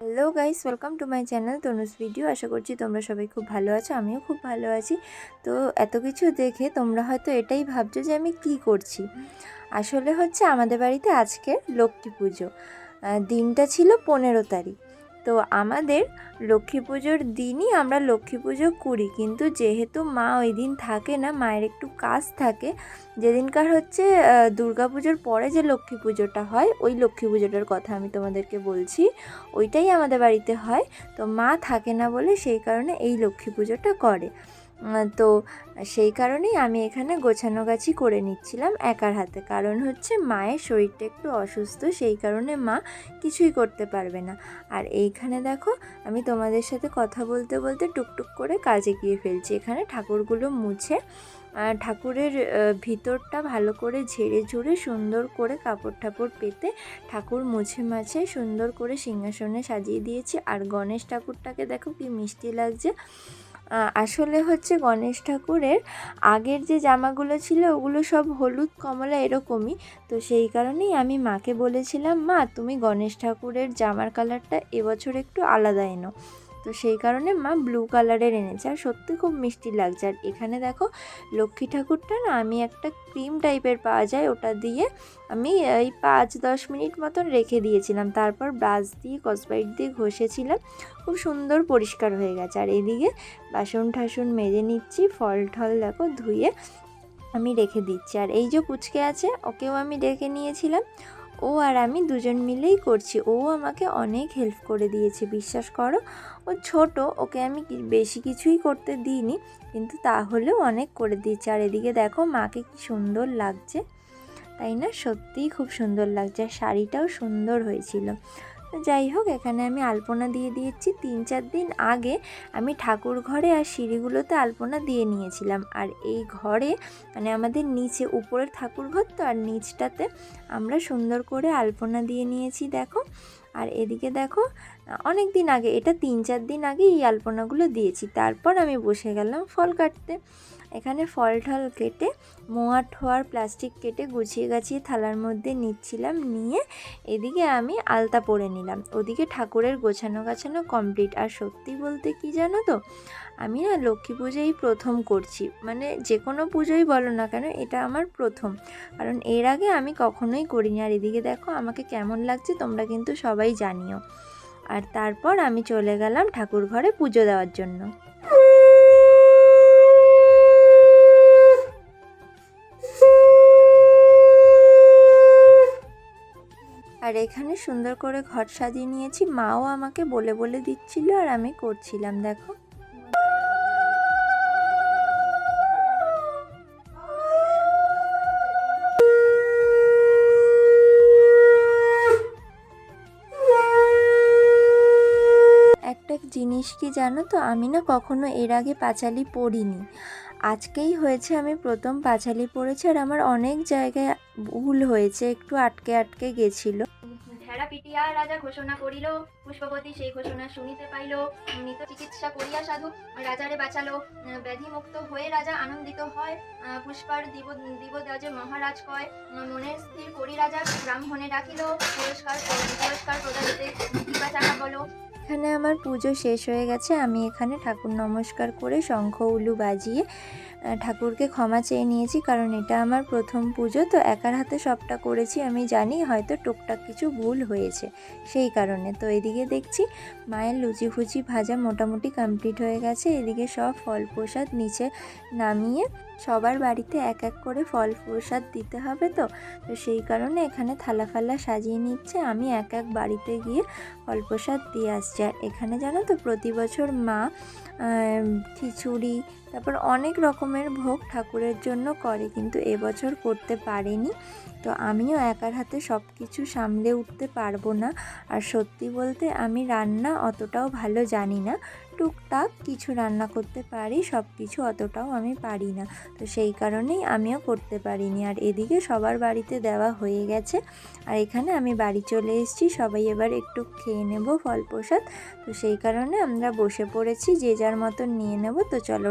Hello guys welcome to my channel Tanuj video আশা করছি তোমরা সবাই খুব ভালো আছো, আমিও খুব ভালো আছি। তো এত কিছু দেখে তোমরা হয়তো এটাই ভাবছ যে আমি কি করছি। আসলে হচ্ছে আমাদের বাড়িতে আজকে লক্ষ্মী পুজো। দিনটা ছিল পনেরো তারিখ। তো আমাদের লক্ষ্মী পুজোর দিনই আমরা লক্ষ্মী পুজো করি। কিন্তু যেহেতু মা ওই দিন থাকে না, মায়ের একটু কাজ থাকে, যেদিনকার হচ্ছে দুর্গা পুজোর পরে যে লক্ষ্মী পুজোটা হয়, ওই লক্ষ্মী পুজোটার কথা আমি তোমাদেরকে বলছি। ওইটাই আমাদের বাড়িতে হয়। তো মা থাকে না বলে সেই কারণে এই লক্ষ্মী পুজোটা করে। তো সেই কারণেই আমি এখানে গোছানো গাছি করে নিচ্ছিলাম একার হাতে। কারণ হচ্ছে মায়ের শরীরটা একটু অসুস্থ, সেই কারণে মা কিছুই করতে পারবে না। আর এইখানে দেখো, আমি তোমাদের সাথে কথা বলতে বলতে টুকটুক করে কাজে গিয়ে ফেলছি। এখানে ঠাকুরগুলো মুছে ঠাকুরের ভিতরটা ভালো করে ঝেড়ে ঝুড়ে সুন্দর করে কাপড় ঠাপড় পেতে ঠাকুর মুছে মাছে সুন্দর করে সিংহাসনে সাজিয়ে দিয়েছি। আর গণেশ ঠাকুরটাকে দেখো কি মিষ্টি লাগছে। আসলে হচ্ছে গণেশ ঠাকুরের আগের যে জামাগুলো ছিল, ওগুলো সব হলুদ, কমলা এরকমই। তো সেই কারণেই আমি মাকে বলেছিলাম, মা, তুমি গণেশ ঠাকুরের জামার কালারটা এবছর একটু আলাদা এনো তো সেই কারণে মা ব্লু কালারের এনেছে। আর সত্যি খুব মিষ্টি লাগছে। আর এখানে দেখো, লক্ষ্মী ঠাকুরটা না আমি একটা ক্রিম টাইপের পাওয়া যায়, ওটা দিয়ে আমি এই পাঁচ দশ মিনিট মতন রেখে দিয়েছিলাম। তারপর ব্রাশ দিয়ে কসবাইট দিয়ে ঘষেছিলাম। খুব সুন্দর পরিষ্কার হয়ে গেছে। আর এদিকে বাসন ঠাসন মেজে নিচ্ছি, ফল ঠল দেখো ধুয়ে আমি রেখে দিচ্ছি। আর এই যে পুচকে আছে, ওকেও আমি ডেকে নিয়েছিলাম। ও আর আমি দুজন মিলেই করছি। ও আমাকে অনেক হেল্প করে দিয়েছে, বিশ্বাস করো। ও ছোট, ওকে আমি বেশি কিছুই করতে দিইনি, কিন্তু তাহলেও অনেক করে দিয়েছে আর এদিকে দেখো, মাকে কি সুন্দর লাগছে। তাই না? সত্যিই খুব সুন্দর লাগছে। আর শাড়িটাও সুন্দর হয়েছিল। যাই হোক, এখানে আমি আলপনা দিয়ে দিয়েছি। তিন চার দিন আগে আমি ঠাকুর ঘরে আর সিঁড়িগুলোতে আলপনা দিয়ে নিয়েছিলাম। আর এই ঘরে মানে আমাদের নিচে, উপরের ঠাকুর ঘর তো, আর নিচটাতে আমরা সুন্দর করে আলপনা দিয়ে নিয়েছি, দেখো। আর এদিকে দেখো অনেক দিন আগে, এটা তিন চার দিন আগে এই আলপনাগুলো দিয়েছি। তারপর আমি বসে গেলাম ফল কাটতে। এখানে ফল ঠল কেটে, মোয়া ঠোয়ার প্লাস্টিক কেটে গুছিয়ে গাছিয়ে থালার মধ্যে নিচ্ছিলাম, নিয়ে এদিকে আমি আলতা পরে নিলাম। ওদিকে ঠাকুরের গোছানো গাছানো কমপ্লিট আর সত্যি বলতে কি জানো তো আমি না লক্ষ্মী পুজোই প্রথম করছি। মানে যে কোনো পুজোই বলো না কেন, এটা আমার প্রথম। কারণ এর আগে আমি কখনোই করিনি। আর এদিকে দেখো, আমাকে কেমন লাগছে তোমরা কিন্তু সবাই জানিও। আর তারপর আমি চলে গেলাম ঠাকুর ঘরে পুজো দেওয়ার জন্য। আর এখানে সুন্দর করে ঘর সাজিয়ে নিয়েছি। মাও আমাকে বলে বলে দিচ্ছিল আর আমি করছিলাম, দেখো। জিনিস কি জানো তো? আমি না কখনো এর আগে পাঁচালি পড়িনি। আজকেই হয়েছে, আমি প্রথম পাঁচালি পড়েছি আর আমার অনেক জায়গায় ভুল হয়েছে, একটু আটকে আটকে গেছিল। ভেড়া পিটিয়া রাজা ঘোষণা করিল, পুষ্পবতী সেই ঘোষণা শুনিতে পাইল। মৃত চিকিৎসা করিয়া সাধু রাজারে বাঁচালো। ব্যাধিমুক্ত হয়ে রাজা আনন্দিত হয়। পুষ্পার দিব দিবরাজে মহারাজ কয় মনের স্থির করি রাজা, ব্রাহ্মণে ডাকিল। পুরস্কার পুরস্কার প্রদানিতে চাকা বলো। এখানে আমার পুজো শেষ হয়ে গেছে। আমি এখানে ঠাকুর নমস্কার করে শঙ্খ, উলু বাজিয়ে ঠাকুরকে ক্ষমা চেয়ে নিয়েছি কারণ এটা আমার প্রথম পুজো। তো একার হাতে সবটা করেছি, আমি জানি হয়তো টুকটাক কিছু ভুল হয়েছে সেই কারণে। তো এদিকে দেখছি মায়ের লুচি ফুচি ভাজা মোটামুটি কমপ্লিট হয়ে গেছে। এদিকে সব ফল প্রসাদ নিচে নামিয়ে সবার বাড়িতে এক এক করে ফল প্রসাদ দিতে হবে তো। তো সেই কারণে এখানে থালা ফালা সাজিয়ে নিচ্ছে। আমি এক এক বাড়িতে গিয়ে ফল প্রসাদ দিয়ে আসছে। আর এখানে জানো তো প্রতি বছর মা খিচুড়ি তারপর অনেক রকমের ভোগ ঠাকুরের জন্য করে, কিন্তু এবছর করতে পারেনি। তো আমিও একার হাতে সব কিছু সামলে উঠতে পারব না। আর সত্যি বলতে আমি রান্না অতটাও ভালো জানি না। টুকটাক কিছু রান্না করতে পারি সব কিছু অতটাও আমি পারি না। তো সেই কারণেই আমিও করতে পারিনি। আর এদিকে সবার বাড়িতে দেওয়া হয়ে গেছে। আর এখানে আমি বাড়ি চলে এসেছি। সবাই এবার একটু খেয়ে নেব ফল প্রসাদ। তো সেই কারণে আমরা বসে পড়েছি। যে যার মতন নিয়ে নেব। তো চলো